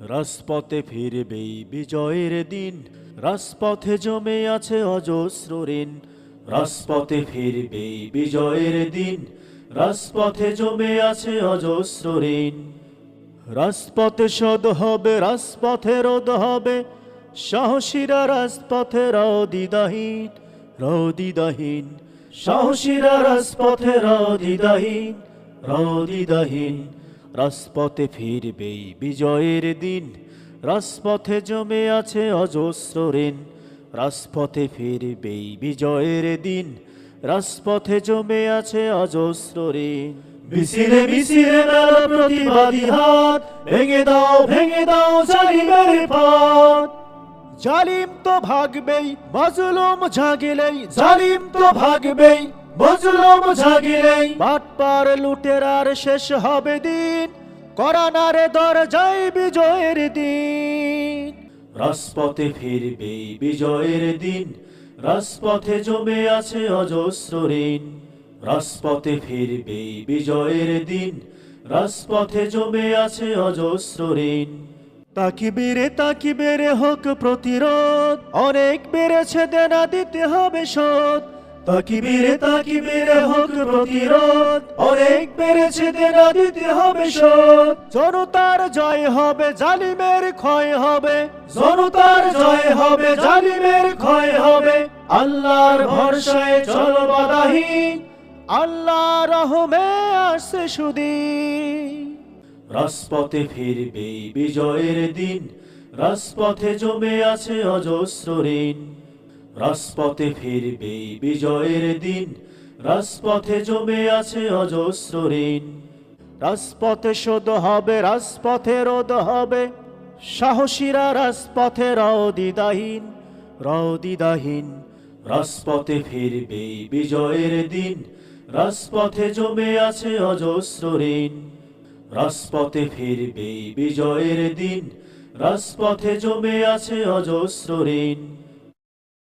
রাজপথে ফিরবে বিজয়ের দিন, রাজপথে জমে আছে অজস্র ঋণ। রাজপথে ফিরবে বিজয়ের দিন, রাজপথে জমে আছে অজস্র ঋণ। রাজপথে সদ হবে, রাজপথে রোদ হবে, সাহসীরা রাজপথে রদিদাহীন রদিদাহীন সাহসীরা রাজপথে রদিদাহীন রদিদাহীন রাজপথে ফিরবেই বিজয়ের দিন, রাজপথে জমে আছে অজস্র ঋণ। রাজপথে ফিরবেই বিজয়ের দিন, রাজপথে জমে আছে অজস্র ঋণ। মিছিলে মিছিলে মেলা প্রতিবাদী হাত, ভেঙে দাও ভেঙে দাও জালিমের পাত। জালিম তো ভাগবেই, মজলুম জাগিলেই, জালিম তো ভাগবেই মজলুম জাগিলেই বাটপার লুটেরার শেষ হবে দিন করানারে দরজায় বিজয়ের দিন। রাজপথে ফিরবে বিজয়ের দিন রাজপথে জমে আছে অজস্র ঋণ। রাজপথে ফিরবে বিজয়ের দিন রাজপথে জমে আছে অজস্র ঋণ। তাকিবিরে তাকিবেরে হোক প্রতিরোধ অনেক বেড়েছে দেনা দিতে হবে শোধ। তাকিবিরে তাকিবিরে হোক প্রতিরোধ। অনেক বেড়েছে দেনা দিতে হবে শোধ। জনতার জয় হবে, জালিমের ক্ষয় হবে। জনতার জয় হবে, জালিমের ক্ষয় হবে। আল্লাহর ভরসায় চলো বাধাহীন আল্লাহ রহমে আসছে সুদিন। রাজপথে ফিরবে বিজয়ের দিন। রাজপথে জমে আছে অজস্র ঋণ। রাজপথে ফিরবে বিজয়ের দিন, রাজপথে জমে আছে অজস্র ঋণ। রাজপথে শোধ হবে, রাজপথে রোদ হবে, সাহসীরা রাজপথে রদিদাহীন রদিদাহীন রাজপথে ফিরবে বিজয়ের দিন, রাজপথে জমে আছে অজস্র ঋণ। রাজপথে ফিরবে বিজয়ের দিন, রাজপথে জমে আছে অজস্র ঋণ।